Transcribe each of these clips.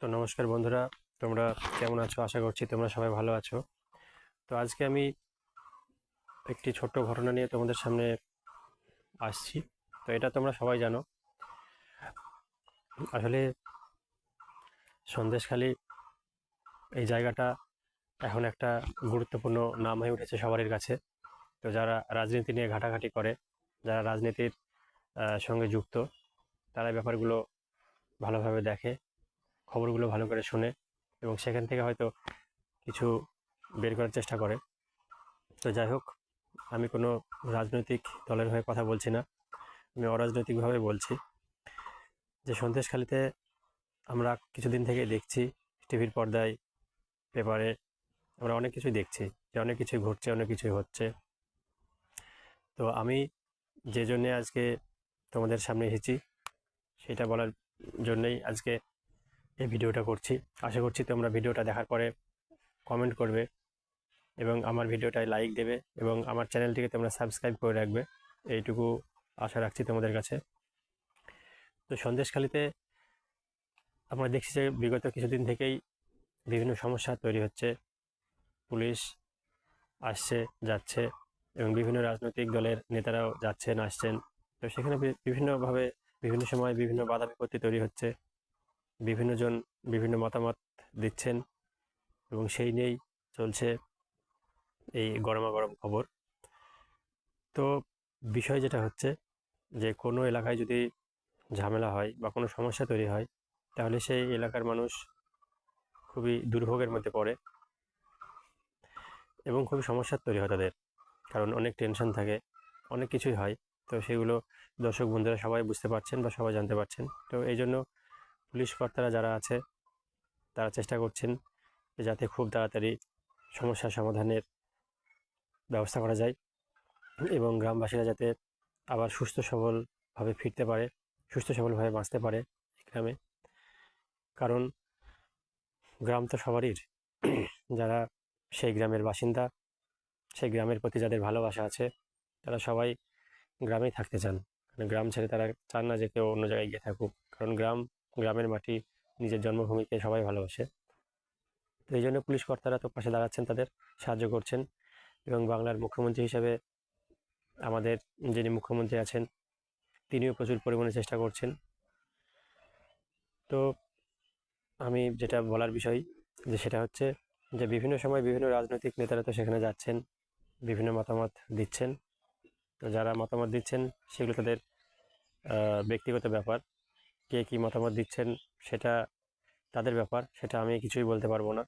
তো নমস্কার বন্ধুরা, তোমরা কেমন আছো? আশা করছি তোমরা সবাই ভালো আছো। তো আজকে আমি একটি ছোট্ট ঘটনা নিয়ে তোমাদের সামনে আসছি। তো এটা তোমরা সবাই জানো। আসলে সন্দেশখালি এই জায়গাটা এখন একটা গুরুত্বপূর্ণ নাম হয়ে উঠেছে সবারই কাছে। তো যারা রাজনীতি নিয়ে ঘাটাঘাটি করে, যারা রাজনীতির সঙ্গে যুক্ত, তারা ব্যাপারগুলো ভালোভাবে দেখে। খবরগুলো ভালো করে শোনে এবং সেখান থেকে হয়তো কিছু বের করার চেষ্টা করে। তো যাই হোক, আমি কোনো রাজনৈতিক দলের হয়ে কথা বলছি না। আমি অরাজনৈতিকভাবে বলছি যে, সন্দেশখালিতে আমরা কিছুদিন থেকে দেখছি, টিভির পর্দায়, পেপারে আমরা অনেক কিছুই দেখছি যে, অনেক কিছুই ঘটছে, অনেক কিছুই হচ্ছে। তো আমি যে জন্যে আজকে তোমাদের সামনে এসেছি, সেটা বলার জন্যই আজকে এই ভিডিওটা করছি। আশা করছি তোমরা ভিডিওটা দেখার পরে কমেন্ট করবে এবং আমার ভিডিওটায় লাইক দেবে এবং আমার চ্যানেলটিকে তোমরা সাবস্ক্রাইব করে রাখবে। এইটুকু আশা রাখছি তোমাদের কাছে। তো সন্দেশখালিতে আমরা দেখছি যে বিগত কিছুদিন থেকেই বিভিন্ন সমস্যা তৈরি হচ্ছে। পুলিশ আসছে, যাচ্ছে এবং বিভিন্ন রাজনৈতিক দলের নেতারাও যাচ্ছেন, আসছেন। তো সেখানে বিভিন্নভাবে বিভিন্ন সময় বিভিন্ন বাধা বিপত্তি তৈরি হচ্ছে। বিভিন্ন জন বিভিন্ন মতামত দিচ্ছেন এবং সেই নিয়েই চলছে এই গরমা গরম খবর। তো বিষয় যেটা হচ্ছে যে, কোনো এলাকায় যদি ঝামেলা হয় বা কোনো সমস্যা তৈরি হয়, তাহলে সেই এলাকার মানুষ খুবই দুর্ভোগের মধ্যে পড়ে এবং খুবই সমস্যার তৈরি হয় তাদের। কারণ অনেক টেনশন থাকে, অনেক কিছুই হয়। তো সেগুলো দর্শক বন্ধুরা সবাই বুঝতে পারছেন বা সবাই জানতে পারছেন। তো এই জন্য পুলিশ কর্তারা যারা আছে, তারা চেষ্টা করছেন যাতে খুব তাড়াতাড়ি সমস্যার সমাধানের ব্যবস্থা করা যায় এবং গ্রামবাসীরা যাতে আবার সুস্থ সবলভাবে ফিরতে পারে, সুস্থ সবলভাবে বাঁচতে পারে গ্রামে। কারণ গ্রাম তো সবারই। যারা সেই গ্রামের বাসিন্দা, সেই গ্রামের প্রতি যাদের ভালোবাসা আছে, তারা সবাই গ্রামেই থাকতে চান। গ্রাম ছেড়ে তারা চান না যে কেউ অন্য জায়গায় গিয়ে থাকুক। কারণ গ্রাম গ্রামের মাটি, নিজের জন্মভূমিকে সবাই ভালোবাসে। তো এই জন্য পুলিশ কর্তারা তো পাশে দাঁড়াচ্ছেন, তাদের সাহায্য করছেন এবং বাংলার মুখ্যমন্ত্রী হিসেবে আমাদের যিনি মুখ্যমন্ত্রী আছেন, তিনিও প্রচুর পরিমাণে চেষ্টা করছেন। তো আমি যেটা বলার বিষয়, যে সেটা হচ্ছে যে বিভিন্ন সময় বিভিন্ন রাজনৈতিক নেতারা তো সেখানে যাচ্ছেন, বিভিন্ন মতামত দিচ্ছেন। তো যারা মতামত দিচ্ছেন, সেগুলো তাদের ব্যক্তিগত ব্যাপার। কে কী মতামত দিচ্ছেন সেটা তাদের ব্যাপার, সেটা আমি কিছুই বলতে পারব না।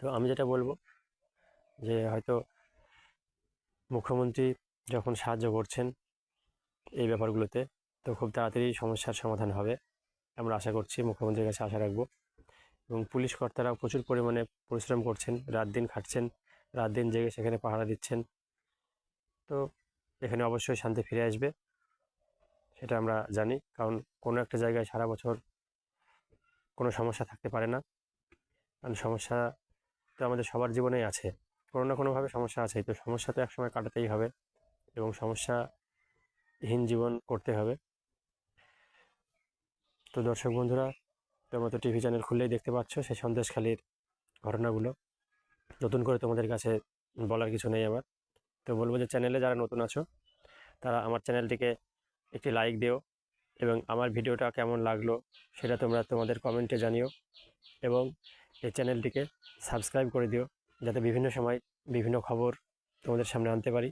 তো আমি যেটা বলব যে হয়তো মুখ্যমন্ত্রী যখন সাহায্য করছেন এই ব্যাপারগুলোতে, তো খুব তাড়াতাড়ি সমস্যার সমাধান হবে আমরা আশা করছি, মুখ্যমন্ত্রীর কাছে আশা রাখব। এবং পুলিশ কর্তারাও প্রচুর পরিমাণে পরিশ্রম করছেন, রাত দিন খাটছেন, রাত দিন জেগে সেখানে পাহারা দিচ্ছেন। তো এখানে অবশ্যই শান্তি ফিরে আসবে। সেটা আমরা জানি। কারণ কোনো একটা জায়গায় সারা বছর কোনো সমস্যা থাকতে পারে না। কারণ সমস্যা তো আমাদের সবার জীবনেই আছে। কোনো না কোনোভাবে সমস্যা আছে তো সমস্যা তো একসময় কাটাতেই হবে এবং সমস্যাহীন জীবন করতে হবে। তো দর্শক বন্ধুরা, তোমরা তো টিভি চ্যানেল খুললেই দেখতে পাচ্ছ সেই সন্দেশখালির ঘটনাগুলো। নতুন করে তোমাদের কাছে বলার কিছু নেই আমার তো বলব যে চ্যানেলে যারা নতুন আছো, তারা আমার চ্যানেলটিকে একটি লাইক দিও এবং আমার ভিডিওটা কেমন লাগল সেটা তোমরা তোমাদের কমেন্টে জানিও এবং এই চ্যানেলটিকে সাবস্ক্রাইব করে দিও যাতে বিভিন্ন সময় বিভিন্ন খবর তোমাদের সামনে আনতে পারি।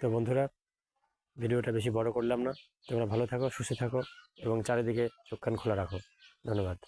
তো বন্ধুরা, ভিডিওটা বেশি বড় করলাম না। তোমরা ভালো থাকো, সুস্থ থাকো এবং চারিদিকে চোখ কান খোলা রাখো। ধন্যবাদ।